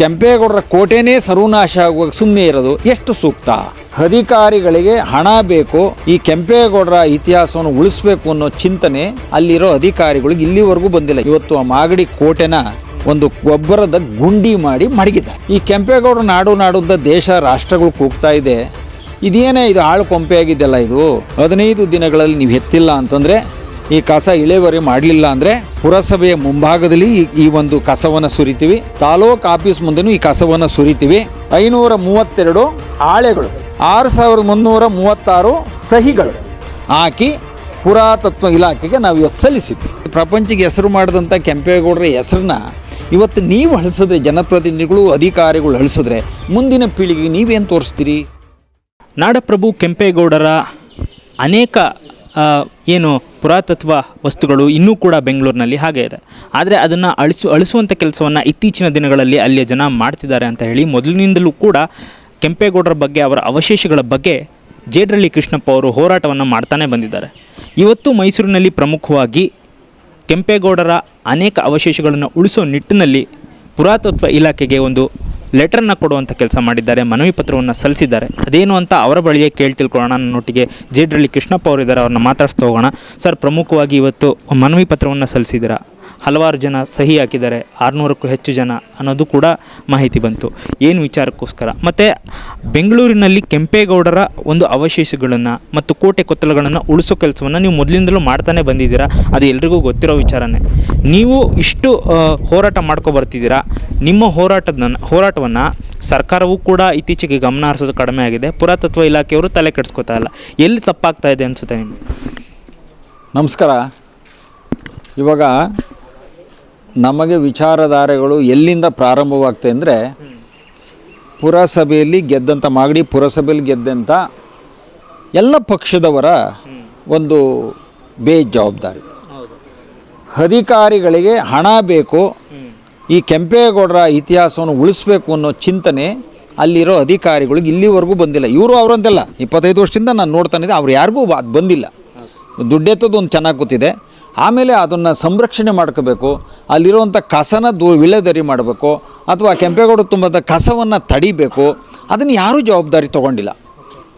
ಕೆಂಪೇಗೌಡರ ಕೋಟೆನೇ ಸರ್ವನಾಶ ಆಗುವಾಗ ಸುಮ್ಮನೆ ಇರೋದು ಎಷ್ಟು ಸೂಕ್ತ? ಅಧಿಕಾರಿಗಳಿಗೆ ಹಣ ಬೇಕು, ಈ ಕೆಂಪೇಗೌಡರ ಇತಿಹಾಸವನ್ನು ಉಳಿಸ್ಬೇಕು ಅನ್ನೋ ಚಿಂತನೆ ಅಲ್ಲಿರೋ ಅಧಿಕಾರಿಗಳಿಗೆ ಇಲ್ಲಿವರೆಗೂ ಬಂದಿಲ್ಲ. ಇವತ್ತು ಆ ಮಾಗಡಿ ಕೋಟೆನ ಒಂದು ಗೊಬ್ಬರದ ಗುಂಡಿ ಮಾಡಿ ಮಡಗಿದ ಈ ಕೆಂಪೇಗೌಡರ ನಾಡು ನಾಡುದ ದೇಶ ರಾಷ್ಟ್ರಗಳು ಕೂಗ್ತಾ ಇದೆ. ಇದೇನೇ ಇದು ಆಳು ಕೊಂಪೆ ಆಗಿದ್ದಲ್ಲ ಇದು? ಹದಿನೈದು ದಿನಗಳಲ್ಲಿ ನೀವು ಎತ್ತಿಲ್ಲ ಅಂತಂದರೆ ಈ ಕಸ ಇಳೆವರಿ ಮಾಡಲಿಲ್ಲ ಅಂದರೆ ಪುರಸಭೆಯ ಮುಂಭಾಗದಲ್ಲಿ ಈ- ಒಂದು ಕಸವನ್ನು ಸುರಿತೀವಿ. ತಾಲೂಕು ಆಫೀಸ್ ಮುಂದೆನೂ ಈ ಕಸವನ್ನು ಸುರಿತೀವಿ. ಐನೂರ ಮೂವತ್ತೆರಡು ಆಳೆಗಳು ಆರು ಸಾವಿರದ ಮುನ್ನೂರ ಮೂವತ್ತಾರು ಸಹಿಗಳು ಹಾಕಿ ಪುರಾತತ್ವ ಇಲಾಖೆಗೆ ನಾವು ಇವತ್ತು ಸಲ್ಲಿಸಿದ್ವಿ. ಪ್ರಪಂಚಕ್ಕೆ ಹೆಸರು ಮಾಡಿದಂಥ ಕೆಂಪೇಗೌಡರ ಹೆಸರನ್ನ ಇವತ್ತು ನೀವು ಅಳಿಸಿದ್ರೆ ಜನಪ್ರತಿನಿಧಿಗಳು, ಅಧಿಕಾರಿಗಳು ಅಳಿಸಿದ್ರೆ ಮುಂದಿನ ಪೀಳಿಗೆಗೆ ನೀವೇನು ತೋರಿಸ್ತೀರಿ? ನಾಡಪ್ರಭು ಕೆಂಪೇಗೌಡರ ಅನೇಕ ಏನು ಪುರಾತತ್ವ ವಸ್ತುಗಳು ಇನ್ನೂ ಕೂಡ ಬೆಂಗಳೂರಿನಲ್ಲಿ ಹಾಗೆ ಇದೆ. ಆದರೆ ಅದನ್ನು ಅಳಿಸು ಅಳಿಸುವಂಥ ಕೆಲಸವನ್ನು ಇತ್ತೀಚಿನ ದಿನಗಳಲ್ಲಿ ಅಲ್ಲಿಯ ಜನ ಮಾಡ್ತಿದ್ದಾರೆ ಅಂತ ಹೇಳಿ ಮೊದಲಿನಿಂದಲೂ ಕೂಡ ಕೆಂಪೇಗೌಡರ ಬಗ್ಗೆ ಅವರ ಅವಶೇಷಗಳ ಬಗ್ಗೆ ಜೇಡ್ರಳ್ಳಿ ಕೃಷ್ಣಪ್ಪ ಅವರು ಹೋರಾಟವನ್ನು ಮಾಡ್ತಾನೆ ಬಂದಿದ್ದಾರೆ. ಇವತ್ತು ಮೈಸೂರಿನಲ್ಲಿ ಪ್ರಮುಖವಾಗಿ ಕೆಂಪೇಗೌಡರ ಅನೇಕ ಅವಶೇಷಗಳನ್ನು ಉಳಿಸೋ ನಿಟ್ಟಿನಲ್ಲಿ ಪುರಾತತ್ವ ಇಲಾಖೆಗೆ ಒಂದು ಲೆಟರ್ನ ಕೊಡುವಂಥ ಕೆಲಸ ಮಾಡಿದ್ದಾರೆ, ಮನವಿ ಪತ್ರವನ್ನು ಸಲ್ಲಿಸಿದ್ದಾರೆ. ಅದೇನು ಅಂತ ಅವರ ಬಳಿಯೇ ಕೇಳಿ ತಿಳ್ಕೊಳ್ಳೋಣ. ನನ್ನೊಟ್ಟಿಗೆ ಜೇಡ್ರಳ್ಳಿ ಕೃಷ್ಣಪ್ಪ ಅವರಿದ್ದಾರೆ ಅವ್ರನ್ನ ಮಾತಾಡ್ಸ್ತಾ ಹೋಗೋಣ. ಸರ್, ಪ್ರಮುಖವಾಗಿ ಇವತ್ತು ಮನವಿ ಪತ್ರವನ್ನು ಸಲ್ಲಿಸಿದ್ದೀರಾ? ಹಲವಾರು ಜನ ಸಹಿ ಹಾಕಿದ್ದಾರೆ. ಆರುನೂರಕ್ಕೂ ಹೆಚ್ಚು ಜನ ಅನ್ನೋದು ಕೂಡ ಮಾಹಿತಿ ಬಂತು. ಏನು ವಿಚಾರಕ್ಕೋಸ್ಕರ? ಮತ್ತು ಬೆಂಗಳೂರಿನಲ್ಲಿ ಕೆಂಪೇಗೌಡರ ಒಂದು ಅವಶೇಷಗಳನ್ನು ಮತ್ತು ಕೋಟೆ ಕೊತ್ತಲಗಳನ್ನು ಉಳಿಸೋ ಕೆಲಸವನ್ನು ನೀವು ಮೊದಲಿಂದಲೂ ಮಾಡ್ತಾನೆ ಬಂದಿದ್ದೀರಾ? ಅದು ಎಲ್ರಿಗೂ ಗೊತ್ತಿರೋ ವಿಚಾರನೇ. ನೀವು ಇಷ್ಟು ಹೋರಾಟ ಬರ್ತಿದ್ದೀರಾ? ನಿಮ್ಮ ಹೋರಾಟದ ಹೋರಾಟವನ್ನು ಸರ್ಕಾರವೂ ಕೂಡ ಇತ್ತೀಚೆಗೆ ಗಮನ ಹರಿಸೋದು ಕಡಿಮೆ ಆಗಿದೆ. ಪುರಾತತ್ವ ಇಲಾಖೆಯವರು ತಲೆ ಕೆಡಿಸ್ಕೊತಾ ಇಲ್ಲ. ಎಲ್ಲಿ ತಪ್ಪಾಗ್ತಾ ಇದೆ ಅನಿಸುತ್ತೆ ನಿಮಗೆ? ನಮಸ್ಕಾರ. ಇವಾಗ ನಮಗೆ ವಿಚಾರಧಾರೆಗಳು ಎಲ್ಲಿಂದ ಪ್ರಾರಂಭವಾಗ್ತದೆ ಅಂದರೆ ಪುರಸಭೆಯಲ್ಲಿ ಗೆದ್ದಂಥ ಮಾಗಡಿ ಪುರಸಭೆಯಲ್ಲಿ ಗೆದ್ದಂಥ ಎಲ್ಲ ಪಕ್ಷದವರ ಒಂದು ಬೇಜವಾಬ್ದಾರಿ. ಅಧಿಕಾರಿಗಳಿಗೆ ಹಣ ಬೇಕು, ಈ ಕೆಂಪೇಗೌಡರ ಇತಿಹಾಸವನ್ನು ಉಳಿಸ್ಬೇಕು ಅನ್ನೋ ಚಿಂತನೆ ಅಲ್ಲಿರೋ ಅಧಿಕಾರಿಗಳಿಗೆ ಇಲ್ಲಿವರೆಗೂ ಬಂದಿಲ್ಲ. ಇವರು ಅವರಂತೆಲ್ಲ. ಇಪ್ಪತ್ತೈದು ವರ್ಷದಿಂದ ನಾನು ನೋಡ್ತಾನಿದ್ದೆ ಅವ್ರು ಯಾರಿಗೂ ಅದು ಬಂದಿಲ್ಲ. ದುಡ್ಡೆತ್ತದು ಒಂದು ಚೆನ್ನಾಗಿ ಗೊತ್ತಿದೆ. ಆಮೇಲೆ ಅದನ್ನು ಸಂರಕ್ಷಣೆ ಮಾಡ್ಕೋಬೇಕು. ಅಲ್ಲಿರುವಂಥ ಕಸನ ದೂ ವಿಳೆದರಿ ಮಾಡಬೇಕು. ಅಥವಾ ಕೆಂಪೇಗೌಡ ತುಂಬದ ಕಸವನ್ನು ತಡಿಬೇಕು. ಅದನ್ನು ಯಾರೂ ಜವಾಬ್ದಾರಿ ತೊಗೊಂಡಿಲ್ಲ.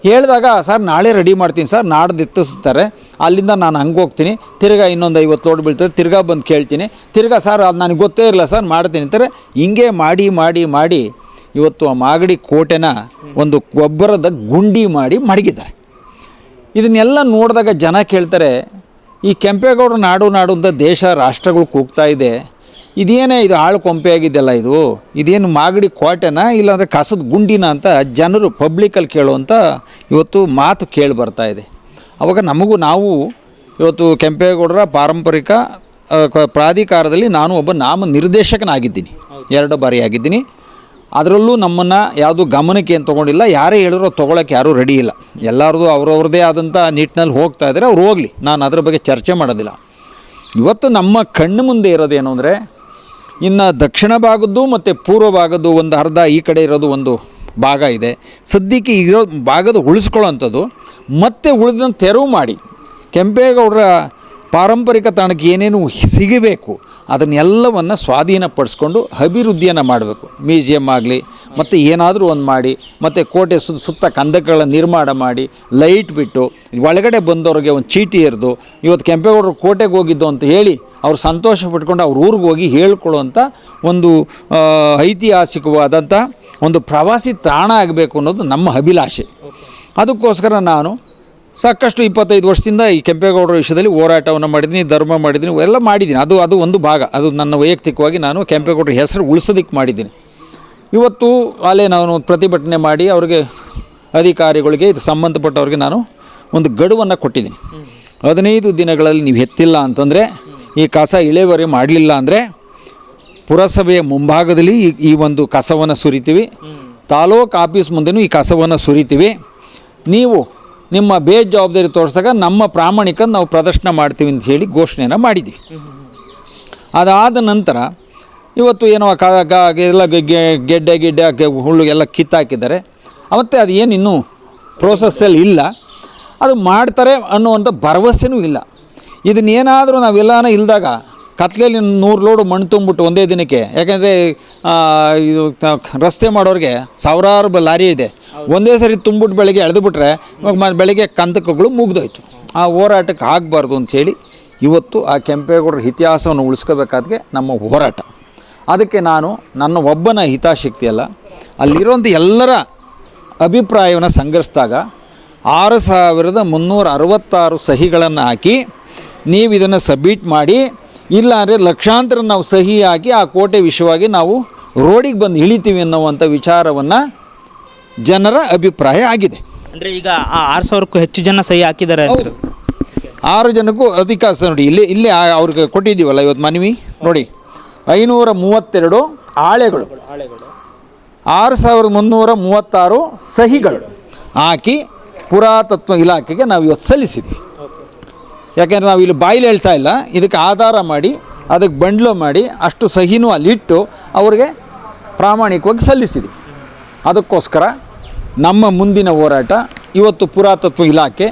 ಹೇಳಿದಾಗ, ಸರ್, ನಾಳೆ ರೆಡಿ ಮಾಡ್ತೀನಿ ಸರ್, ನಾಡ್ದು ಎತ್ತಿಸ್ತಾರೆ. ಅಲ್ಲಿಂದ ನಾನು ಹಂಗೆ ಹೋಗ್ತೀನಿ. ತಿರ್ಗಾ ಇನ್ನೊಂದು ಐವತ್ತು ಲೋಡ್ ಬೀಳ್ತದೆ. ತಿರ್ಗಾ ಬಂದು ಕೇಳ್ತೀನಿ. ತಿರ್ಗಾ, ಸರ್, ಅದು ನನಗೆ ಗೊತ್ತೇ ಇರಲ್ಲ ಸರ್, ಮಾಡ್ತೀನಿ. ಅಂತಾರೆ. ಹಿಂಗೆ ಮಾಡಿ ಮಾಡಿ ಮಾಡಿ ಇವತ್ತು ಆ ಮಾಗಡಿ ಕೋಟೆನ ಒಂದು ಗೊಬ್ಬರದ ಗುಂಡಿ ಮಾಡಿ ಮಡಗಿದ್ದಾರೆ. ಇದನ್ನೆಲ್ಲ ನೋಡಿದಾಗ ಜನ ಕೇಳ್ತಾರೆ ಈ ಕೆಂಪೇಗೌಡರ ನಾಡು ನಾಡು ಅಂತ ದೇಶ, ರಾಷ್ಟ್ರಗಳು ಕೂಗ್ತಾ ಇದೆ. ಇದೇನೇ ಇದು ಆಳು ಕೊಂಪೆ ಆಗಿದೆಯಲ್ಲ ಇದು? ಇದೇನು ಮಾಗಡಿ ಕೋಟೆನಾ ಇಲ್ಲಾಂದರೆ ಕಸದ ಗುಂಡಿನ ಅಂತ ಜನರು ಪಬ್ಲಿಕಲ್ಲಿ ಕೇಳುವಂಥ ಇವತ್ತು ಮಾತು ಕೇಳಿ ಬರ್ತಾ ಇದೆ. ಅವಾಗ ನಮಗೂ ನಾವು ಇವತ್ತು ಕೆಂಪೇಗೌಡರ ಪಾರಂಪರಿಕ ಪ್ರಾಧಿಕಾರದಲ್ಲಿ ನಾನು ಒಬ್ಬ ನಾಮ ನಿರ್ದೇಶಕನಾಗಿದ್ದೀನಿ ಎರಡು ಬಾರಿ ಆಗಿದ್ದೀನಿ ಅದರಲ್ಲೂ ನಮ್ಮನ್ನು ಯಾವುದು ಗಮನಕ್ಕೆ ಏನು ತೊಗೊಂಡಿಲ್ಲ. ಯಾರೇ ಹೇಳಿದ್ರು ತೊಗೊಳಕ್ಕೆ ಯಾರೂ ರೆಡಿ ಇಲ್ಲ. ಎಲ್ಲರದು ಅವ್ರವ್ರದ್ದೇ ಆದಂಥ ನಿಟ್ಟಿನಲ್ಲಿ ಹೋಗ್ತಾ ಇದ್ದರೆ ಅವ್ರು ಹೋಗಲಿ. ನಾನು ಅದ್ರ ಬಗ್ಗೆ ಚರ್ಚೆ ಮಾಡೋದಿಲ್ಲ. ಇವತ್ತು ನಮ್ಮ ಕಣ್ಣು ಮುಂದೆ ಇರೋದೇನು ಅಂದರೆ, ಇನ್ನು ದಕ್ಷಿಣ ಭಾಗದ್ದು ಮತ್ತು ಪೂರ್ವ ಭಾಗದ್ದು ಒಂದು ಅರ್ಧ ಈ ಕಡೆ ಇರೋದು ಒಂದು ಭಾಗ ಇದೆ. ಸದ್ಯಕ್ಕೆ ಇರೋ ಭಾಗದ ಉಳಿಸ್ಕೊಳ್ಳೋವಂಥದ್ದು, ಮತ್ತೆ ಉಳಿದನ್ನು ತೆರವು ಮಾಡಿ. ಕೆಂಪೇಗೌಡರ ಪಾರಂಪರಿಕ ತಾಣಕ್ಕೆ ಏನೇನು ಸಿಗಬೇಕು ಅದನ್ನೆಲ್ಲವನ್ನು ಸ್ವಾಧೀನಪಡಿಸ್ಕೊಂಡು ಅಭಿವೃದ್ಧಿಯನ್ನು ಮಾಡಬೇಕು. ಮ್ಯೂಸಿಯಮ್ ಆಗಲಿ, ಮತ್ತು ಏನಾದರೂ ಒಂದು ಮಾಡಿ, ಮತ್ತು ಕೋಟೆ ಸುತ್ತ ಸುತ್ತ ಕಂದಕಗಳ ನಿರ್ಮಾಣ ಮಾಡಿ, ಲೈಟ್ ಬಿಟ್ಟು, ಒಳಗಡೆ ಬಂದವ್ರಿಗೆ ಒಂದು ಚೀಟಿ ಎರೆದು ಇವತ್ತು ಕೆಂಪೇಗೌಡರು ಕೋಟೆಗೆ ಹೋಗಿದ್ದು ಅಂತ ಹೇಳಿ ಅವ್ರು ಸಂತೋಷ ಪಟ್ಕೊಂಡು ಅವ್ರ ಊರಿಗೆ ಹೋಗಿ ಹೇಳ್ಕೊಳ್ಳುವಂಥ ಒಂದು ಐತಿಹಾಸಿಕವಾದಂಥ ಒಂದು ಪ್ರವಾಸಿ ತಾಣ ಆಗಬೇಕು ಅನ್ನೋದು ನಮ್ಮ ಅಭಿಲಾಷೆ. ಅದಕ್ಕೋಸ್ಕರ ನಾನು ಸಾಕಷ್ಟು ಇಪ್ಪತ್ತೈದು ವರ್ಷದಿಂದ ಈ ಕೆಂಪೇಗೌಡರ ವಿಷಯದಲ್ಲಿ ಹೋರಾಟವನ್ನು ಮಾಡಿದ್ದೀನಿ, ಧರ್ಮ ಮಾಡಿದ್ದೀನಿ ಎಲ್ಲ ಮಾಡಿದ್ದೀನಿ. ಅದು ಅದು ಒಂದು ಭಾಗ. ಅದು ನನ್ನ ವೈಯಕ್ತಿಕವಾಗಿ ನಾನು ಕೆಂಪೇಗೌಡರ ಹೆಸರು ಉಳಿಸೋದಕ್ಕೆ ಮಾಡಿದ್ದೀನಿ. ಇವತ್ತು ಅಲ್ಲೇ ನಾನು ಪ್ರತಿಭಟನೆ ಮಾಡಿ ಅವರಿಗೆ ಅಧಿಕಾರಿಗಳಿಗೆ ಇದು ಸಂಬಂಧಪಟ್ಟವ್ರಿಗೆ ನಾನು ಒಂದು ಗಡುವನ್ನು ಕೊಟ್ಟಿದ್ದೀನಿ. ಹದಿನೈದು ದಿನಗಳಲ್ಲಿ ನೀವು ಎತ್ತಿಲ್ಲ ಅಂತಂದರೆ, ಈ ಕಸ ಇಳೆವರಿ ಮಾಡಲಿಲ್ಲ ಅಂದರೆ, ಪುರಸಭೆಯ ಮುಂಭಾಗದಲ್ಲಿ ಈ- ಒಂದು ಕಸವನ್ನು ಸುರಿತೀವಿ. ತಾಲೂಕು ಆಫೀಸ್ ಮುಂದೆನೂ ಈ ಕಸವನ್ನು ಸುರಿತೀವಿ. ನೀವು ನಿಮ್ಮ ಬೇಜವಾಬ್ದಾರಿ ತೋರಿಸಿದಾಗ ನಮ್ಮ ಪ್ರಾಮಾಣಿಕ ನಾವು ಪ್ರದರ್ಶನ ಮಾಡ್ತೀವಿ ಅಂತ ಹೇಳಿ ಘೋಷಣೆಯನ್ನು ಮಾಡಿದ್ವಿ. ಅದಾದ ನಂತರ ಇವತ್ತು ಏನೋ ಕ ಎಲ್ಲ ಗೆಡ್ಡೆ, ಗಿಡ್ಡೆ ಹುಳ್ಳು ಎಲ್ಲ ಕಿತ್ತಾಕಿದ್ದಾರೆ. ಮತ್ತು ಅದು ಏನು ಇನ್ನೂ ಪ್ರೋಸೆಸ್ಸಲ್ಲಿ ಇಲ್ಲ. ಅದು ಮಾಡ್ತಾರೆ ಅನ್ನುವಂಥ ಭರವಸೆನೂ ಇಲ್ಲ. ಇದನ್ನೇನಾದರೂ ನಾವೆಲ್ಲನೂ ಇಲ್ದಾಗ ಕತ್ಲೆಯಲ್ಲಿ ನೂರು ಲೋಡು ಮಣ್ಣು ತುಂಬಿಟ್ಟು ಒಂದೇ ದಿನಕ್ಕೆ, ಯಾಕೆಂದರೆ ಇದು ರಸ್ತೆ ಮಾಡೋರಿಗೆ ಸಾವಿರಾರು ಲಾರಿ ಇದೆ. ಒಂದೇ ಸರಿ ತುಂಬಿಟ್ಟು ಬೆಳಗ್ಗೆ ಎಳೆದುಬಿಟ್ರೆ ಇವಾಗ ಮ- ಬೆಳಗ್ಗೆ ಕಂದಕಗಳು ಮುಗ್ದೋಯ್ತು. ಆ ಹೋರಾಟಕ್ಕೆ ಆಗಬಾರ್ದು ಅಂಥೇಳಿ ಇವತ್ತು ಆ ಕೆಂಪೇಗೌಡರ ಇತಿಹಾಸವನ್ನು ಉಳಿಸ್ಕೋಬೇಕಾದ್ಗೆ ನಮ್ಮ ಹೋರಾಟ. ಅದಕ್ಕೆ ನಾನು ನನ್ನ ಒಬ್ಬನ ಹಿತಾಸಕ್ತಿ ಅಲ್ಲ ಅಲ್ಲಿರುವಂಥ ಎಲ್ಲರ ಅಭಿಪ್ರಾಯವನ್ನು ಸಂಗ್ರಹಿಸಿದಾಗ ಆರು ಸಾವಿರದ ಮುನ್ನೂರ ಅರವತ್ತಾರು ಸಹಿಗಳನ್ನು ಹಾಕಿ ನೀವು ಇದನ್ನು ಸಬ್ಮಿಟ್ ಮಾಡಿ ಇಲ್ಲ ಅಂದರೆ ಲಕ್ಷಾಂತರ ನಾವು ಸಹಿ ಹಾಕಿ ಆ ಕೋಟೆ ವಿಷಯವಾಗಿ ನಾವು ರೋಡಿಗೆ ಬಂದು ಇಳಿತೀವಿ ಅನ್ನೋವಂಥ ವಿಚಾರವನ್ನು ಜನರ ಅಭಿಪ್ರಾಯ ಆಗಿದೆ. ಅಂದರೆ ಈಗ ಆ ಆರು ಸಾವಿರಕ್ಕೂ ಹೆಚ್ಚು ಜನ ಸಹಿ ಹಾಕಿದ್ದಾರೆ ಆರು ಜನಕ್ಕೂ ಅಧಿಕಾಸ ನೋಡಿ ಇಲ್ಲಿ ಇಲ್ಲಿ ಆ- ಅವ್ರಿಗೆ ಕೊಟ್ಟಿದ್ದೀವಲ್ಲ ಇವತ್ತು ಮನವಿ? ನೋಡಿ ಐನೂರ ಮೂವತ್ತೆರಡು ಆಳೆಗಳು. ಆರು ಸಾವಿರದ ಮುನ್ನೂರ ಮೂವತ್ತಾರು ಸಹಿಗಳು ಹಾಕಿ ಪುರಾತತ್ವ ಇಲಾಖೆಗೆ ನಾವು ಇವತ್ತು ಸಲ್ಲಿಸಿದ್ವಿ. ಯಾಕೆಂದರೆ ನಾವು ಇಲ್ಲಿ ಬಾಯಿಲಿ ಹೇಳ್ತಾ ಇಲ್ಲ ಇದಕ್ಕೆ ಆಧಾರ ಮಾಡಿ ಅದಕ್ಕೆ ಬಂಡ್ಲು ಮಾಡಿ ಅಷ್ಟು ಸಹಿನೂ ಅಲ್ಲಿಟ್ಟು ಅವ್ರಿಗೆ ಪ್ರಾಮಾಣಿಕವಾಗಿ ಸಲ್ಲಿಸಿದ್ವಿ. ಅದಕ್ಕೋಸ್ಕರ ನಮ್ಮ ಮುಂದಿನ ಹೋರಾಟ ಇವತ್ತು ಪುರಾತತ್ವ ಇಲಾಖೆ,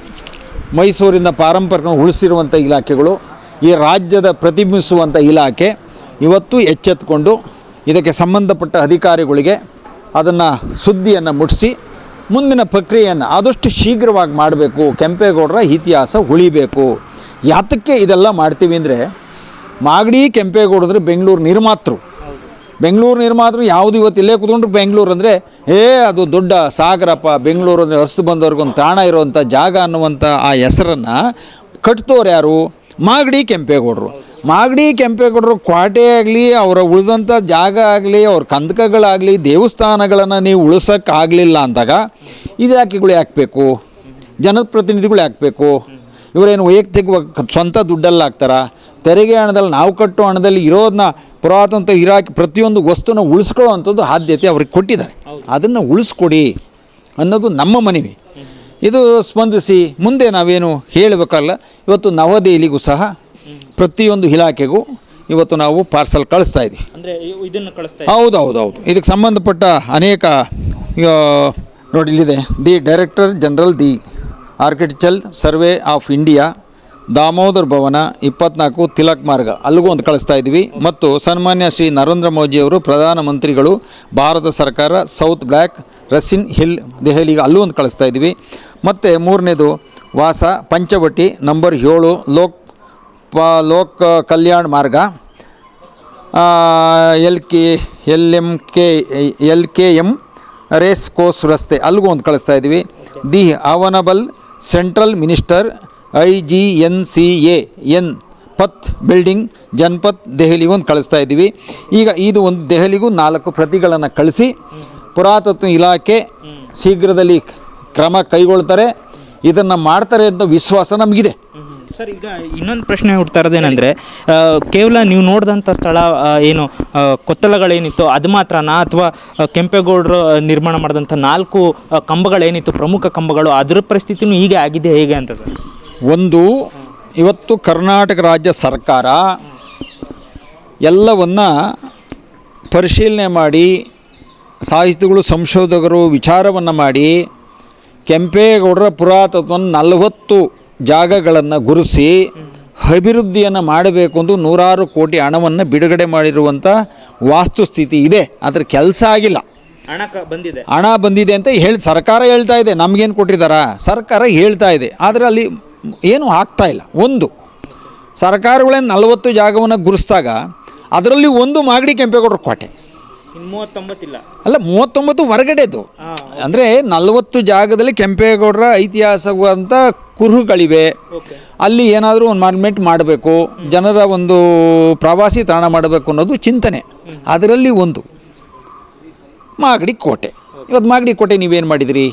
ಮೈಸೂರಿಂದ ಪಾರಂಪರಿಕ ಉಳಿಸಿರುವಂಥ ಇಲಾಖೆಗಳು, ಈ ರಾಜ್ಯದ ಪ್ರತಿಬಿಂಬಿಸುವಂಥ ಇಲಾಖೆ ಇವತ್ತು ಎಚ್ಚೆತ್ತುಕೊಂಡು ಇದಕ್ಕೆ ಸಂಬಂಧಪಟ್ಟ ಅಧಿಕಾರಿಗಳಿಗೆ ಅದನ್ನು ಸುದ್ದಿಯನ್ನು ಮುಟ್ಟಿಸಿ ಮುಂದಿನ ಪ್ರಕ್ರಿಯೆಯನ್ನು ಆದಷ್ಟು ಶೀಘ್ರವಾಗಿ ಮಾಡಬೇಕು, ಕೆಂಪೇಗೌಡರ ಇತಿಹಾಸ ಉಳಿಬೇಕು. ಯಾತಕ್ಕೆ ಇದೆಲ್ಲ ಮಾಡ್ತೀವಿ ಅಂದರೆ, ಮಾಗಡಿ ಕೆಂಪೇಗೌಡದ್ರೆ ಬೆಂಗಳೂರು ನಿರ್ಮಾತೃ. ಬೆಂಗಳೂರು ನಿರ್ಮಾತೃ ಯಾವುದು ಇವತ್ತು ಇಲ್ಲೇ ಕುತ್ಕೊಂಡ್ರು ಬೆಂಗಳೂರು ಅಂದರೆ, ಏ, ಅದು ದೊಡ್ಡ ಸಾಗರಪ್ಪ, ಬೆಂಗಳೂರು ಅಂದರೆ ಹೊಸ್ತು ಬಂದವ್ರಿಗೊಂದು ತಾಣ ಇರುವಂಥ ಜಾಗ ಅನ್ನುವಂಥ ಆ ಹೆಸರನ್ನು ಕಟ್ತೋರು ಯಾರು? ಮಾಗಡಿ ಕೆಂಪೇಗೌಡರು. ಮಾಗಡಿ ಕೆಂಪೇಗೌಡರು ಕ್ವಾಟೆ ಆಗಲಿ, ಅವರ ಉಳಿದಂಥ ಜಾಗ ಆಗಲಿ, ಅವ್ರ ಕಂದಕಗಳಾಗಲಿ, ದೇವಸ್ಥಾನಗಳನ್ನು ನೀವು ಉಳಿಸೋಕ್ಕಾಗಲಿಲ್ಲ ಅಂದಾಗ ಇಲಾಖೆಗಳು ಯಾಕೆ ಬೇಕು ಜನಪ್ರತಿನಿಧಿಗಳು ಯಾಕೆ ಬೇಕು ಇವರೇನು ವೈಯಕ್ತಿಕ ಸ್ವಂತ ದುಡ್ಡಲ್ಲಿ ಹಾಕ್ತಾರ? ತೆರಿಗೆ ಹಣದಲ್ಲಿ ನಾವು ಕಟ್ಟೋ ಹಣದಲ್ಲಿ ಇರೋದನ್ನ ಪುರಾತನ ಇರಾಕಿ ಪ್ರತಿಯೊಂದು ವಸ್ತುನ ಉಳಿಸ್ಕೊಳ್ಳೋವಂಥದ್ದು ಆದ್ಯತೆ ಅವ್ರಿಗೆ ಕೊಟ್ಟಿದ್ದಾರೆ. ಅದನ್ನು ಉಳಿಸ್ಕೊಡಿ ಅನ್ನೋದು ನಮ್ಮ ಮನವಿ. ಇದು ಸ್ಪಂದಿಸಿ ಮುಂದೆ ನಾವೇನು ಹೇಳಬೇಕಲ್ಲ ಇವತ್ತು ನವದೆಹಲಿಗೂ ಸಹ ಪ್ರತಿಯೊಂದು ಇಲಾಖೆಗೂ ಇವತ್ತು ನಾವು ಪಾರ್ಸಲ್ ಕಳಿಸ್ತಾ ಇದ್ದೀವಿ ಅಂದರೆ ಇದನ್ನು ಕಳಿಸ್ತಾ ಹೌದು ಹೌದು ಹೌದು ಇದಕ್ಕೆ ಸಂಬಂಧಪಟ್ಟ ಅನೇಕ ನೋಡಿ ಇಲ್ಲಿದೆ. The director general the architecture survey of India Damodar Bhavan ಇಪ್ಪತ್ನಾಲ್ಕು ತಿಲಕ್ ಮಾರ್ಗ ಅಲ್ಲಿಗೂ ಒಂದು ಕಳಿಸ್ತಾ ಇದ್ದೀವಿ ಮತ್ತು ಸನ್ಮಾನ್ಯ ಶ್ರೀ ನರೇಂದ್ರ ಮೋದಿಯವರು ಪ್ರಧಾನಮಂತ್ರಿಗಳು ಭಾರತ ಸರ್ಕಾರ ಸೌತ್ ಬ್ಲ್ಯಾಕ್ ರಸಿನ್ ಹಿಲ್ ದೆಹಲಿಗೆ ಅಲ್ಲೂ ಒಂದು ಕಳಿಸ್ತಾ ಇದ್ದೀವಿ ಮತ್ತು ಮೂರನೇದು, ವಾಸ, ಪಂಚವಟಿ, ನಂಬರ್ ಏಳು, ಲೋಕ್, ಪ, Lok Kalyan Marg. L K, L M K, L K M race course ರಸ್ತೆ, ಅಲ್ಲಿಗೂ ಒಂದು ಕಳಿಸ್ತಾ ಇದ್ದೀವಿ the honourable central minister I G N C A N ಪತ್ ಬಿಲ್ಡಿಂಗ್ ಜನಪತ್ ದೆಹಲಿಗೆ ಒಂದು ಕಳಿಸ್ತಾ ಇದ್ದೀವಿ. ಈಗ ಇದು ಒಂದು ದೆಹಲಿಗೂ ನಾಲ್ಕು ಪ್ರತಿಗಳನ್ನು ಕಳಿಸಿ ಪುರಾತತ್ವ ಇಲಾಖೆ ಶೀಘ್ರದಲ್ಲಿ ಕ್ರಮ ಕೈಗೊಳ್ತಾರೆ. ಇದನ್ನು ಮಾಡ್ತಾರೆ ಅಂತ ವಿಶ್ವಾಸ ನಮಗಿದೆ. ಸರ್, ಈಗ ಇನ್ನೊಂದು ಪ್ರಶ್ನೆ ಹುಡ್ತಾ ಇರೋದೇನೆಂದರೆ ಕೇವಲ ನೀವು ನೋಡಿದಂಥ ಸ್ಥಳ ಏನು ಕೊತ್ತಲಗಳೇನಿತ್ತು, ಅದು ಮಾತ್ರನಾ? ಅಥವಾ ಕೆಂಪೇಗೌಡರು ನಿರ್ಮಾಣ ಮಾಡಿದಂಥ ನಾಲ್ಕು ಕಂಬಗಳೇನಿತ್ತು, ಪ್ರಮುಖ ಕಂಬಗಳು, ಅದರ ಪರಿಸ್ಥಿತಿನೂ ಹೀಗೆ ಆಗಿದೆ ಹೇಗೆ ಅಂತ ಒಂದು, ಇವತ್ತು ಕರ್ನಾಟಕ ರಾಜ್ಯ ಸರ್ಕಾರ ಎಲ್ಲವನ್ನ ಪರಿಶೀಲನೆ ಮಾಡಿ ಸಾಹಿತಿಗಳು ಸಂಶೋಧಕರು ವಿಚಾರವನ್ನು ಮಾಡಿ, ಕೆಂಪೇಗೌಡರ ಪುರಾತತ್ವವನ್ನು ನಲವತ್ತು ಜಾಗಗಳನ್ನು ಗುರುಸಿ ಅಭಿವೃದ್ಧಿಯನ್ನು ಮಾಡಬೇಕು ಎಂದು ನೂರಾರು ಕೋಟಿ ಹಣವನ್ನು ಬಿಡುಗಡೆ ಮಾಡಿರುವಂಥ ವಾಸ್ತುಸ್ಥಿತಿ ಇದೆ. ಅದರ ಕೆಲಸ ಆಗಿಲ್ಲ. ಹಣ ಬಂದಿದೆ. ಹಣ ಬಂದಿದೆ ಅಂತ ಹೇಳಿ ಸರ್ಕಾರ ಹೇಳ್ತಾ ಇದೆ. ನಮಗೇನು ಕೊಟ್ಟಿದ್ದಾರಾ ಸರ್ಕಾರ ಹೇಳ್ತಾ ಇದೆ. ಆದರೆ ಅಲ್ಲಿ ಏನೂ ಆಗ್ತಾ ಇಲ್ಲ. ಒಂದು ಸರ್ಕಾರಗಳೇ ನಲವತ್ತು ಜಾಗವನ್ನು ಗುರುಸಿದಾಗ ಅದರಲ್ಲಿ ಒಂದು ಮಾಗಡಿ ಕೆಂಪೇಗೌಡರ ಕೋಟೆ. ಮೂವತ್ತೊಂಬತ್ತಿಲ್ಲ ಅಲ್ಲ ಮೂವತ್ತೊಂಬತ್ತು ಹೊರಗಡೆದು. ಅಂದರೆ ನಲವತ್ತು ಜಾಗದಲ್ಲಿ ಕೆಂಪೇಗೌಡರ ಐತಿಹಾಸಿಕವಂಥ ಕುರುಹುಗಳಿವೆ. ಅಲ್ಲಿ ಏನಾದರೂ ಒಂದು ಮಾರ್ಮೆಂಟ್ ಮಾಡಬೇಕು ಜನರ ಒಂದು ಪ್ರವಾಸಿ ತಾಣ ಮಾಡಬೇಕು ಅನ್ನೋದು ಚಿಂತನೆ. ಅದರಲ್ಲಿ ಒಂದು. ಮಾಗಡಿ ಕೋಟೆ. ಇವತ್ತು ಮಾಗಡಿ ಕೋಟೆ ನೀವೇನು ಮಾಡಿದಿರಿ?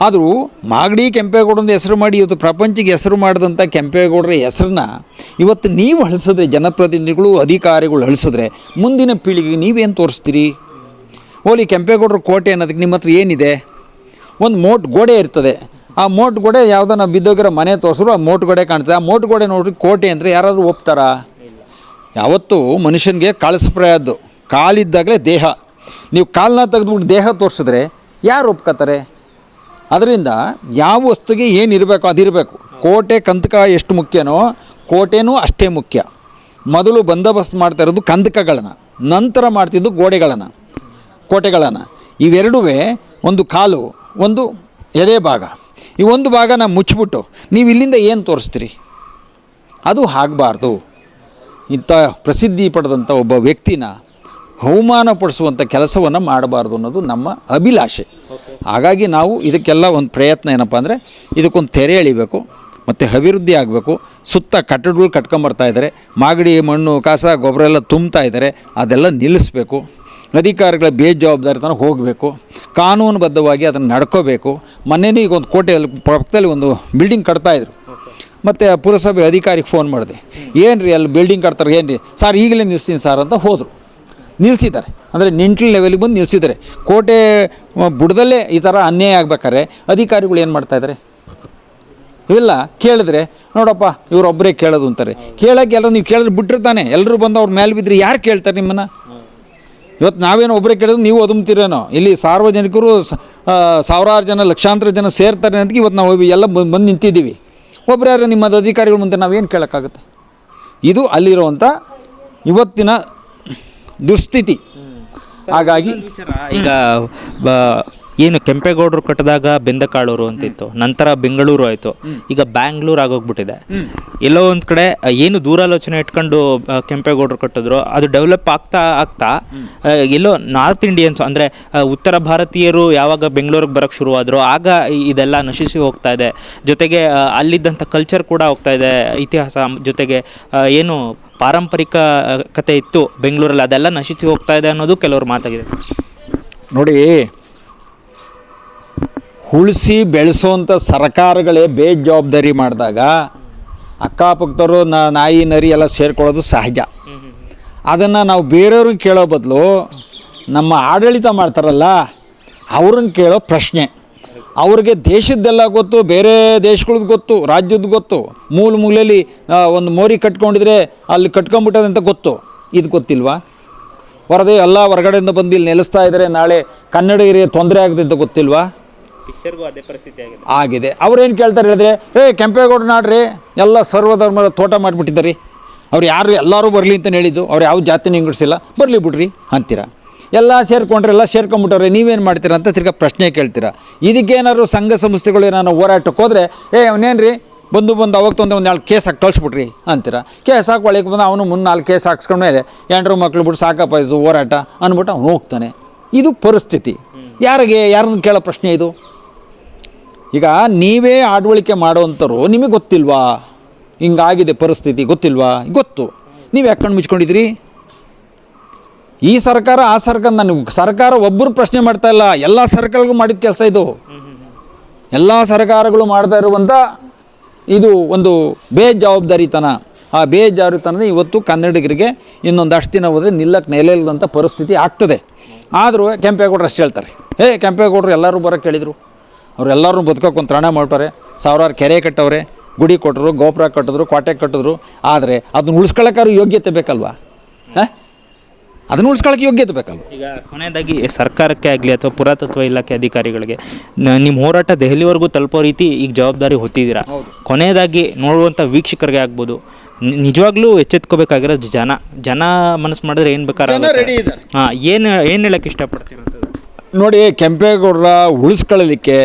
ಆದರೂ ಮಾಗಡಿ ಕೆಂಪೇಗೌಡಂದು ಹೆಸರು ಮಾಡಿ ಇವತ್ತು ಪ್ರಪಂಚಕ್ಕೆ ಹೆಸರು ಮಾಡಿದಂಥ ಕೆಂಪೇಗೌಡರ ಹೆಸರನ್ನ ಇವತ್ತು ನೀವು ಅಳಿಸಿದ್ರೆ ಜನಪ್ರತಿನಿಧಿಗಳು ಅಧಿಕಾರಿಗಳು ಅಳಿಸಿದ್ರೆ ಮುಂದಿನ ಪೀಳಿಗೆಗೆ ನೀವೇನು ತೋರಿಸ್ತೀರಿ? ಓಲಿ ಕೆಂಪೇಗೌಡರ ಕೋಟೆ ಅನ್ನೋದಕ್ಕೆ ನಿಮ್ಮ ಹತ್ರ ಏನಿದೆ? ಒಂದು ಮೋಟ್ ಗೋಡೆ ಇರ್ತದೆ. ಆ ಮೋಟ್ ಗೋಡೆ ಯಾವುದನ್ನ ಬಿದ್ದೋಗಿರೋ ಮನೆ ತೋರಿಸಿದ್ರು ಆ ಮೋಟ್ ಗೋಡೆ ಕಾಣ್ತದೆ. ಆ ಮೋಟ್ ಗೋಡೆ ನೋಡ್ರಿ ಕೋಟೆ ಅಂದರೆ ಯಾರಾದರೂ ಒಪ್ತಾರಾ? ಯಾವತ್ತೂ ಮನುಷ್ಯನಿಗೆ ಕಳಿಸ್ಪ್ರಯದ್ದು ಕಾಲಿದ್ದಾಗಲೇ ದೇಹ. ನೀವು ಕಾಲನ್ನ ತೆಗೆದುಬಿಟ್ಟು ದೇಹ ತೋರಿಸಿದ್ರೆ ಯಾರು ಒಪ್ಕೋತಾರೆ ಅದರಿಂದ ಯಾವ ವಸ್ತುಗೆ ಏನಿರಬೇಕು ಅದಿರಬೇಕು. ಕೋಟೆ ಕಂದಕ ಎಷ್ಟು ಮುಖ್ಯನೋ ಕೋಟೆನೂ ಅಷ್ಟೇ ಮುಖ್ಯ. ಮೊದಲು ಬಂದೋಬಸ್ತ್ ಮಾಡ್ತಾ ಇರೋದು ಕಂದಕಗಳನ್ನು. ನಂತರ ಮಾಡ್ತಿದ್ದು ಗೋಡೆಗಳನ್ನು, ಕೋಟೆಗಳನ್ನು. ಇವೆರಡೂ ಒಂದು ಕಾಲು. ಒಂದು ಎದೆ ಭಾಗ. ಈ ಒಂದು ಭಾಗನ ಮುಚ್ಚಿಬಿಟ್ಟು ನೀವು ಇಲ್ಲಿಂದ ಏನು ತೋರಿಸ್ತೀರಿ? ಅದು ಆಗಬಾರ್ದು ಇಂಥ ಪ್ರಸಿದ್ಧಿ ಪಡೆದಂಥ ಒಬ್ಬ ವ್ಯಕ್ತಿನ ಅವಮಾನಪಡಿಸುವಂಥ ಕೆಲಸವನ್ನು ಮಾಡಬಾರ್ದು ಅನ್ನೋದು ನಮ್ಮ ಅಭಿಲಾಷೆ. ಹಾಗಾಗಿ ನಾವು ಇದಕ್ಕೆಲ್ಲ ಒಂದು ಪ್ರಯತ್ನ ಏನಪ್ಪ ಅಂದರೆ, ಇದಕ್ಕೊಂದು ತೆರೆ ಎಳಿಬೇಕು, ಮತ್ತು ಅಭಿವೃದ್ಧಿ ಆಗಬೇಕು. ಸುತ್ತ ಕಟ್ಟಡಗಳು ಕಟ್ಕೊಂಬರ್ತಾ ಇದ್ದಾರೆ ಮಾಗಡಿ ಮಣ್ಣು, ಕಸ, ಗೊಬ್ಬರ ಎಲ್ಲ ತುಂಬ್ತಾ ಇದ್ದಾರೆ ಅದೆಲ್ಲ ನಿಲ್ಲಿಸಬೇಕು. ಅಧಿಕಾರಿಗಳ ಬೇಜವಾಬ್ದಾರಿತನ ಹೋಗಬೇಕು, ಕಾನೂನುಬದ್ಧವಾಗಿ ಅದನ್ನು ನಡ್ಕೋಬೇಕು. ಮೊನ್ನೆನೂ ಈಗ ಒಂದು ಕೋಟೆಯಲ್ಲಿ, ಪಕ್ಕದಲ್ಲಿ ಒಂದು ಬಿಲ್ಡಿಂಗ್ ಕಟ್ತಾಯಿದ್ರು ಮತ್ತು ಪುರಸಭೆ ಅಧಿಕಾರಿಗೆ ಫೋನ್ ಮಾಡಿದೆ. ಏನು ರೀ ಅಲ್ಲಿ ಬಿಲ್ಡಿಂಗ್ ಕಟ್ತಾರೆ ಏನು ರೀ ಸರ್, ಈಗಲೇ ನಿಲ್ಲಿಸ್ತೀನಿ ಸರ್ ಅಂತ ಹೋದರು. ನಿಲ್ಲಿಸಿದ್ದಾರೆ ಅಂದರೆ ನಿಂಟ್ಲ್ ಲೆವೆಲಿಗೆ ಬಂದು ನಿಲ್ಲಿಸಿದ್ದಾರೆ ಕೋಟೆ ಬುಡದಲ್ಲೇ ಈ ಥರ ಅನ್ಯಾಯ ಆಗ್ಬೇಕಾದ್ರೆ ಅಧಿಕಾರಿಗಳು ಏನು ಮಾಡ್ತಾಯಿದ್ದಾರೆ ಇವೆಲ್ಲ ಕೇಳಿದ್ರೆ, ನೋಡಪ್ಪ ಇವರೊಬ್ಬರೇ ಕೇಳೋದು ಅಂತಾರೆ. ಕೇಳೋಕ್ಕೆ ಎಲ್ಲ ನೀವು ಕೇಳಿದ್ರೆ ಬಿಟ್ಟಿರ್ತಾನೆ. ಎಲ್ಲರೂ ಬಂದು ಅವ್ರ ಮೇಲೆ ಬಿದ್ದರೆ ಯಾರು ಕೇಳ್ತಾರೆ ನಿಮ್ಮನ್ನು? ಇವತ್ತು ನಾವೇನು ಒಬ್ಬರೇ ಕೇಳಿದ್ರೆ ನೀವು ಒದುಮ್ತೀರೇನೋ ಇಲ್ಲಿ ಸಾರ್ವಜನಿಕರು ಸಾವಿರಾರು ಜನ ಲಕ್ಷಾಂತರ ಜನ ಸೇರ್ತಾರೆ ಅಂತ ಇವತ್ತು ನಾವು ಎಲ್ಲ ಬಂದು ಬಂದು ನಿಂತಿದ್ದೀವಿ. ಒಬ್ಬರೇ ಯಾರು ನಿಮ್ಮ ಅಧಿಕಾರಿಗಳ ಮುಂದೆ ನಾವೇನು ಕೇಳೋಕ್ಕಾಗುತ್ತೆ? ಇದು ಅಲ್ಲಿರುವಂಥ ಇವತ್ತಿನ ದುಸ್ಥಿತಿ. ಹಾಗಾಗಿ ಈಗ ಬ- ಏನು ಕೆಂಪೇಗೌಡರು ಕಟ್ಟಿದಾಗ ಬೆಂದಕಾಳೂರು ಅಂತಿತ್ತು ನಂತರ ಬೆಂಗಳೂರು ಆಯಿತು. ಈಗ ಬ್ಯಾಂಗ್ಳೂರು ಆಗೋಗ್ಬಿಟ್ಟಿದೆ. ಎಲ್ಲೋ ಒಂದು ಕಡೆ ಏನು ದೂರಾಲೋಚನೆ ಇಟ್ಕೊಂಡು ಕೆಂಪೇಗೌಡರು ಕಟ್ಟಿದ್ರು ಅದು ಡೆವಲಪ್ ಆಗ್ತಾ ಆಗ್ತಾ ಎಲ್ಲೋ ನಾರ್ತ್ ಇಂಡಿಯನ್ಸ್ ಅಂದರೆ ಉತ್ತರ ಭಾರತೀಯರು ಯಾವಾಗ ಬೆಂಗಳೂರಿಗೆ ಬರೋಕ್ಕೆ ಶುರುವಾದ್ರು ಆಗ ಇದೆಲ್ಲ ನಶಿಸಿ ಹೋಗ್ತಾ ಇದೆ. ಜೊತೆಗೆ ಅಲ್ಲಿದ್ದಂಥ ಕಲ್ಚರ್ ಕೂಡ ಹೋಗ್ತಾ ಇದೆ ಇತಿಹಾಸ ಜೊತೆಗೆ ಏನು ಪಾರಂಪರಿಕ ಕತೆ ಇತ್ತು ಬೆಂಗಳೂರಲ್ಲಿ ಅದೆಲ್ಲ ನಶಿಸಿ ಹೋಗ್ತಾ ಇದೆ ಅನ್ನೋದು ಕೆಲವರು ಮಾತಾಗಿದೆ. ನೋಡಿ ಉಳಿಸಿ ಬೆಳೆಸೋವಂಥ ಸರ್ಕಾರಗಳೇ ಬೇಜವಾಬ್ದಾರಿ ಮಾಡಿದಾಗ ಅಕ್ಕಪಕ್ಕದವರು ನಾಯಿ ನರಿ ಎಲ್ಲ ಸೇರ್ಕೊಳ್ಳೋದು ಸಹಜ. ಅದನ್ನು ನಾವು ಬೇರೆಯವ್ರಿಗೆ ಕೇಳೋ ಬದಲು ನಮ್ಮ ಆಡಳಿತ ಮಾಡ್ತಾರಲ್ಲ, ಅವ್ರನ್ನ ಕೇಳೋ ಪ್ರಶ್ನೆ. ಅವ್ರಿಗೆ ದೇಶದ್ದೆಲ್ಲ ಗೊತ್ತು, ಬೇರೆ ದೇಶಗಳದ್ದು ಗೊತ್ತು ರಾಜ್ಯದ ಗೊತ್ತು. ಮೂಲ ಮೂಲೆಯಲ್ಲಿ ಒಂದು ಮೋರಿ ಕಟ್ಕೊಂಡಿದ್ರೆ ಅಲ್ಲಿ ಕಟ್ಕೊಂಬಿಟ್ಟದಂತ ಗೊತ್ತು. ಇದು ಗೊತ್ತಿಲ್ವಾ? ಹೊರದೇ ಎಲ್ಲ ಹೊರಗಡೆಯಿಂದ ಬಂದು ಇಲ್ಲಿ ನೆಲೆಸ್ತಾ ಇದ್ದಾರೆ ನಾಳೆ ಕನ್ನಡಿಗರಿಗೆ ತೊಂದರೆ ಅಂತ ಗೊತ್ತಿಲ್ವಾ? ಪಿಕ್ಚರ್ಗೂ ಅದೇ ಪರಿಸ್ಥಿತಿ ಆಗಿದೆ. ಆಗಿದೆ. ಅವ್ರೇನು ಕೇಳ್ತಾರೆ ಹೇಳಿದ್ರೆ ಏ ಕೆಂಪೇಗೌಡ ನಾಡ್ರಿ ಎಲ್ಲ ಸರ್ವಧರ್ಮದ ತೋಟ ಮಾಡಿಬಿಟ್ಟಿದ್ದಾರೆ. ಅವ್ರು ಯಾರು ಎಲ್ಲರೂ ಬರಲಿ ಅಂತ ಹೇಳಿದ್ದು. ಅವ್ರು ಯಾವ ಜಾತಿನ ಹಿಂಗಡಿಸಿಲ್ಲ. ಬರಲಿ ಬಿಡ್ರಿ ಅಂತೀರ? ಎಲ್ಲ ಸೇರ್ಕೊಂಡ್ರೆ ಎಲ್ಲ ಸೇರ್ಕೊಂಬಿಟ್ಟವ್ರೆ ನೀವೇನು ಮಾಡ್ತೀರಾ ಅಂತ ತಿರ್ಗಿ ಪ್ರಶ್ನೆ ಕೇಳ್ತೀರಾ? ಇದಕ್ಕೇನಾದ್ರು ಸಂಘ ಸಂಸ್ಥೆಗಳು ನಾನು ಹೋರಾಟಕ್ಕೆ ಹೋದರೆ ಏ ಅವನೇನು ರೀ ಬಂದು ಬಂದು ಅವಾಗ ತೊಂದರೆ ಒಂದು ನಾಲ್ಕು ಕೇಸ್ ಹಾಕಿ ಕಳಿಸ್ಬಿಟ್ರಿ ಅಂತೀರ? ಕೇಸ್ ಹಾಕಿ ಒಳಗೆ ಬಂದು ಅವನು ಮುಂದೆ ನಾಲ್ಕು ಕೇಸ್ ಹಾಕ್ಸ್ಕೊಂಡ್ಮೇಲೆ ಎಂಟರು ಮಕ್ಳು ಬಿಟ್ಟು ಸಾಕಪ್ಪ ಇದು ಹೋರಾಟ ಅಂದ್ಬಿಟ್ಟು ಅವನು ಹೋಗ್ತಾನೆ. ಇದು ಪರಿಸ್ಥಿತಿ. ಯಾರಿಗೆ ಯಾರನ್ನ ಕೇಳೋ ಪ್ರಶ್ನೆ ಇದು? ಈಗ ನೀವೇ ಆಡಳಿಕೆ ಮಾಡೋವಂಥವ್ರು ನಿಮಗೆ ಗೊತ್ತಿಲ್ವಾ? ಹಿಂಗಾಗಿದೆ ಪರಿಸ್ಥಿತಿ ಗೊತ್ತಿಲ್ವಾ? ಗೊತ್ತು. ನೀವು ಯಾಕೆ ಕಣ್ಣು ಮುಚ್ಕೊಂಡಿದ್ರಿ? ಈ ಸರ್ಕಾರ, ಆ ಸರ್ಕಾರ ನನಗೆ ಸರ್ಕಾರ ಒಬ್ಬರು ಪ್ರಶ್ನೆ ಮಾಡ್ತಾ ಇಲ್ಲ. ಎಲ್ಲ ಸರ್ಕಾರಗಳು ಮಾಡಿದ ಕೆಲಸ ಇದು. ಎಲ್ಲ ಸರ್ಕಾರಗಳು ಮಾಡ್ತಾ ಇರುವಂಥ ಇದು ಒಂದು ಬೇಜವಾಬ್ದಾರಿತನ. ಆ ಬೇಜವಾಬ್ದಾರಿತನ ಇವತ್ತು ಕನ್ನಡಿಗರಿಗೆ ಇನ್ನೊಂದಷ್ಟು ದಿನ ಹೋದರೆ ನಿಲ್ಲಕ್ಕೆ ನೆಲೆ ಇಲ್ಲದಂಥ ಪರಿಸ್ಥಿತಿ ಆಗ್ತದೆ. ಆದರೂ ಕೆಂಪೇಗೌಡರು ಅಷ್ಟು ಹೇಳ್ತಾರೆ. ಏ, ಕೆಂಪೇಗೌಡರು ಎಲ್ಲರೂ ಬರೋಕ್ಕೆ ಕೇಳಿದರು ಅವರೆಲ್ಲರೂ ಬದುಕೋಕೆ ಒಂದು ತ್ರಣ ಮಾಡ್ತಾರೆ. ಸಾವಿರಾರು ಕೆರೆ ಕಟ್ಟವ್ರೆ ಗುಡಿ ಕೊಟ್ಟರು ಗೋಪುರ ಕಟ್ಟಿದ್ರು ಕೋಟೆ ಕಟ್ಟಿದ್ರು. ಆದರೆ ಅದನ್ನ ಉಳಿಸ್ಕೊಳ್ಳೋಕ್ಕಾರು ಯೋಗ್ಯತೆ ಬೇಕಲ್ವಾ? ಹಾಂ? ಅದನ್ನು ಉಳಿಸ್ಕೊಳ್ಳೋಕೆ ಯೋಗ್ಯತೆ ಬೇಕಲ್ವ? ಈಗ ಕೊನೆಯದಾಗಿ ಸರ್ಕಾರಕ್ಕೆ ಆಗಲಿ ಅಥವಾ ಪುರಾತತ್ವ ಇಲಾಖೆ ಅಧಿಕಾರಿಗಳಿಗೆ ನಿಮ್ಮ ಹೋರಾಟ ದೆಹಲಿವರೆಗೂ ತಲುಪೋ ರೀತಿ ಈಗ ಜವಾಬ್ದಾರಿ ಹೊತ್ತಿದ್ದೀರಾ? ಕೊನೆಯದಾಗಿ ನೋಡುವಂಥ ವೀಕ್ಷಕರಿಗೆ ಆಗ್ಬೋದು. ನಿಜವಾಗ್ಲೂ ಎಚ್ಚೆತ್ಕೋಬೇಕಾಗಿರೋ ಜನ. ಜನ ಮನಸ್ಸು ಮಾಡಿದ್ರೆ ಏನು ಬೇಕಾದ್ರೆ ಹಾಂ ಏನು ಏನು ಹೇಳಕ್ಕೆ ಇಷ್ಟಪಡ್ತೀರಂಥದ್ದು ನೋಡಿ ಕೆಂಪೇಗೌಡರ ಉಳಿಸ್ಕೊಳ್ಳಲಿಕ್ಕೆ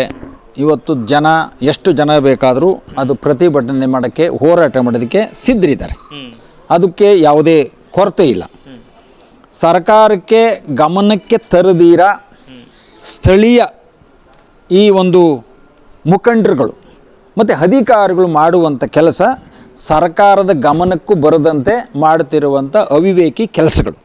ಇವತ್ತು ಜನ ಎಷ್ಟು ಜನ ಬೇಕಾದರೂ ಅದು ಪ್ರತಿಭಟನೆ ಮಾಡೋಕ್ಕೆ ಹೋರಾಟ ಮಾಡೋದಕ್ಕೆ ಸಿದ್ಧರಿದ್ದಾರೆ. ಅದಕ್ಕೆ ಯಾವುದೇ ಕೊರತೆ ಇಲ್ಲ. ಸರ್ಕಾರಕ್ಕೆ ಗಮನಕ್ಕೆ ತರದೀರ ಸ್ಥಳೀಯ ಈ ಒಂದು ಮುಖಂಡರುಗಳು ಮತ್ತು ಅಧಿಕಾರಿಗಳು ಮಾಡುವಂಥ ಕೆಲಸ ಸರ್ಕಾರದ ಗಮನಕ್ಕೂ ಬರದಂತೆ ಮಾಡುತ್ತಿರುವಂಥ ಅವಿವೇಕಿ ಕೆಲಸಗಳು.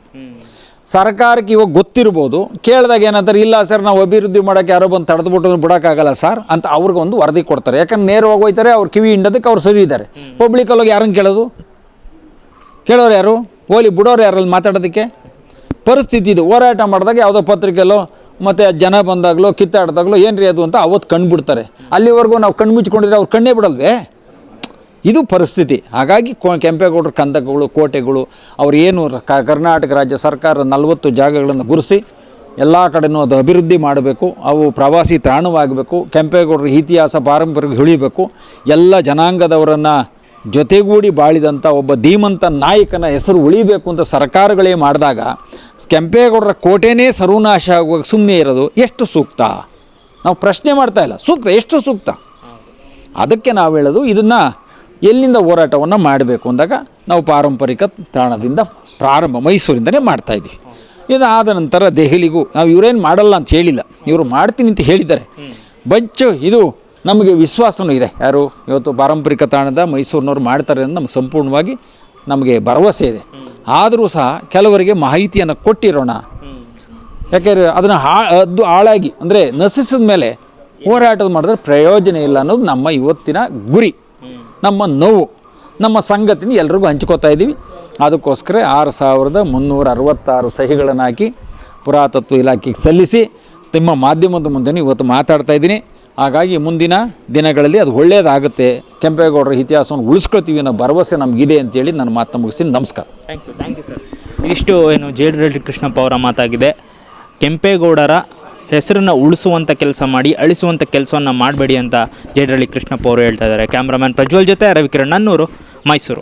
ಸರ್ಕಾರಕ್ಕೆ ಇವಾಗ ಗೊತ್ತಿರ್ಬೋದು. ಕೇಳಿದಾಗ ಏನಂತಾರೆ ಇಲ್ಲ ಸರ್, ನಾವು ಅಭಿವೃದ್ಧಿ ಮಾಡೋಕ್ಕೆ ಯಾರೋ ಬಂದು ತಡೆದುಬಿಟ್ಟು ಬಿಡೋಕ್ಕಾಗಲ್ಲ ಸರ್ ಅಂತ ಅವ್ರಿಗೆ ಒಂದು ವರದಿ ಕೊಡ್ತಾರೆ. ಯಾಕಂದ್ರೆ ನೇರವಾಗಿ ಹೋಗ್ತಾರೆ, ಅವ್ರು ಕಿವಿ ಹಿಂಡೋದಕ್ಕೆ ಅವ್ರು ಸರಿ ಇದ್ದಾರೆ. ಪಬ್ಲಿಕಲ್ಲಿ ಯಾರನ್ನು ಕೇಳೋದು? ಕೇಳೋರು ಯಾರು? ಹೋಲಿ ಬಿಡೋರು ಯಾರಲ್ಲಿ ಮಾತಾಡೋದಕ್ಕೆ? ಪರಿಸ್ಥಿತಿ ಇದು. ಹೋರಾಟ ಮಾಡಿದಾಗ ಯಾವುದೋ ಪತ್ರಿಕೆಯಲ್ಲೋ, ಮತ್ತು ಜನ ಬಂದಾಗಲೋ, ಕಿತ್ತಾಡ್ದಾಗಲೋ ಏನು ರೀ ಅದು ಅಂತ ಅವತ್ತು ಕಂಡುಬಿಡ್ತಾರೆ ಅಲ್ಲಿವರೆಗೂ ನಾವು ಕಣ್ಣು ಮುಚ್ಚಿಕೊಂಡಿದ್ರೆ ಅವ್ರು ಕಣ್ಣೇ ಬಿಡಲ್ವೇ? ಇದು ಪರಿಸ್ಥಿತಿ. ಹಾಗಾಗಿ ಕೋ ಕೆಂಪೇಗೌಡರ, ಕಂದಕಗಳು, ಕೋಟೆಗಳು, ಅವರು ಏನು ಕ- ಕರ್ನಾಟಕ ರಾಜ್ಯ ಸರ್ಕಾರ ನಲವತ್ತು ಜಾಗಗಳನ್ನು ಗುರುಸಿ, ಎಲ್ಲ ಕಡೆನೂ ಅದು ಅಭಿವೃದ್ಧಿ ಮಾಡಬೇಕು, ಅವು ಪ್ರವಾಸಿ ತಾಣವಾಗಬೇಕು, ಕೆಂಪೇಗೌಡರ ಇತಿಹಾಸ ಪಾರಂಪರಿಕ ಉಳಿಬೇಕು ಎಲ್ಲ ಜನಾಂಗದವರನ್ನು ಜೊತೆಗೂಡಿ ಬಾಳಿದಂಥ ಒಬ್ಬ ಧೀಮಂತ ನಾಯಕನ ಹೆಸರು ಉಳಿಬೇಕು ಅಂತ ಸರ್ಕಾರಗಳೇ ಮಾಡಿದಾಗ, ಕೆಂಪೇಗೌಡರ ಕೋಟೆನೇ ಸರ್ವನಾಶ ಆಗುವಾಗ ಸುಮ್ಮನೆ ಇರೋದು ಎಷ್ಟು ಸೂಕ್ತ? ನಾವು ಪ್ರಶ್ನೆ ಮಾಡ್ತಾ ಇಲ್ಲ. ಸೂಕ್ತ, ಎಷ್ಟು ಸೂಕ್ತ? ಅದಕ್ಕೆ ನಾವು ಹೇಳೋದು ಇದನ್ನು ಎಲ್ಲಿಂದ ಹೋರಾಟವನ್ನು ಮಾಡಬೇಕು ಅಂದಾಗ ನಾವು ಪಾರಂಪರಿಕ ತಾಣದಿಂದ ಪ್ರಾರಂಭ ಮೈಸೂರಿಂದನೇ ಮಾಡ್ತಾಯಿದ್ವಿ ಇದಾದ ನಂತರ ದೆಹಲಿಗೂ ನಾವು ಇವರೇನು ಮಾಡಲ್ಲ ಅಂತ ಹೇಳಿಲ್ಲ. ಇವರು ಮಾಡ್ತೀನಿ ಅಂತ ಹೇಳಿದ್ದಾರೆ. ಬಚ್ಚು ಇದು ನಮಗೆ ವಿಶ್ವಾಸನೂ ಇದೆ. ಯಾರು? ಇವತ್ತು ಪಾರಂಪರಿಕ ತಾಣದ ಮೈಸೂರಿನವ್ರು ಮಾಡ್ತಾರೆ ಅಂತ ನಮಗೆ ಸಂಪೂರ್ಣವಾಗಿ ನಮಗೆ ಭರವಸೆ ಇದೆ. ಆದರೂ ಸಹ ಕೆಲವರಿಗೆ ಮಾಹಿತಿಯನ್ನು ಕೊಟ್ಟಿರೋಣ. ಯಾಕೆಂದರೆ ಅದನ್ನು ಹಾ, ಅದು ಹಾಳಾಗಿ, ಅಂದರೆ ನಶಿಸಿದ ಮೇಲೆ ಹೋರಾಟದ ಮಾಡಿದ್ರೆ ಪ್ರಯೋಜನ ಇಲ್ಲ ಅನ್ನೋದು ನಮ್ಮ ಇವತ್ತಿನ ಗುರಿ. ನಮ್ಮ ನೋವು, ನಮ್ಮ ಸಂಗತಿನ ಎಲ್ರಿಗೂ ಹಂಚ್ಕೋತಾ ಇದ್ದೀವಿ. ಅದಕ್ಕೋಸ್ಕರ ಆರು ಸಾವಿರದ ಮುನ್ನೂರ ಅರವತ್ತಾರು ಸಹಿಗಳನ್ನು ಹಾಕಿ ಪುರಾತತ್ವ ಇಲಾಖೆಗೆ ಸಲ್ಲಿಸಿ ನಿಮ್ಮ ಮಾಧ್ಯಮದ ಮುಂದೆ ಇವತ್ತು ಮಾತಾಡ್ತಾ ಇದ್ದೀನಿ. ಹಾಗಾಗಿ ಮುಂದಿನ ದಿನಗಳಲ್ಲಿ ಅದು ಒಳ್ಳೆಯದಾಗುತ್ತೆ ಕೆಂಪೇಗೌಡರ ಇತಿಹಾಸವನ್ನು ಉಳಿಸ್ಕೊಳ್ತೀವಿ ಅನ್ನೋ ಭರವಸೆ ನಮಗಿದೆ ಅಂತೇಳಿ ನಾನು ಮಾತು ಮುಗಿಸ್ತೀನಿ. ನಮಸ್ಕಾರ. Thank you thank you sir ಇಷ್ಟು ಏನು ಜೇಡಿರೆಡ್ಡಿ ಕೃಷ್ಣಪ್ಪ ಅವರ ಮಾತಾಗಿದೆ. ಕೆಂಪೇಗೌಡರ ಹೆಸರನ್ನು ಉಳಿಸುವಂಥ ಕೆಲಸ ಮಾಡಿ ಅಳಿಸುವಂಥ ಕೆಲಸವನ್ನು ಮಾಡಬೇಡಿ ಅಂತ ಜೇಡಿರಳ್ಳಿ ಕೃಷ್ಣಪ್ಪ ಅವರು ಹೇಳ್ತಾ ಇದ್ದಾರೆ. ಕ್ಯಾಮ್ರಾಮನ್ ಪ್ರಜ್ವಲ್ ಜೊತೆ ರವಿಕಿರಣ್ ನನ್ನೂರು ಮೈಸೂರು.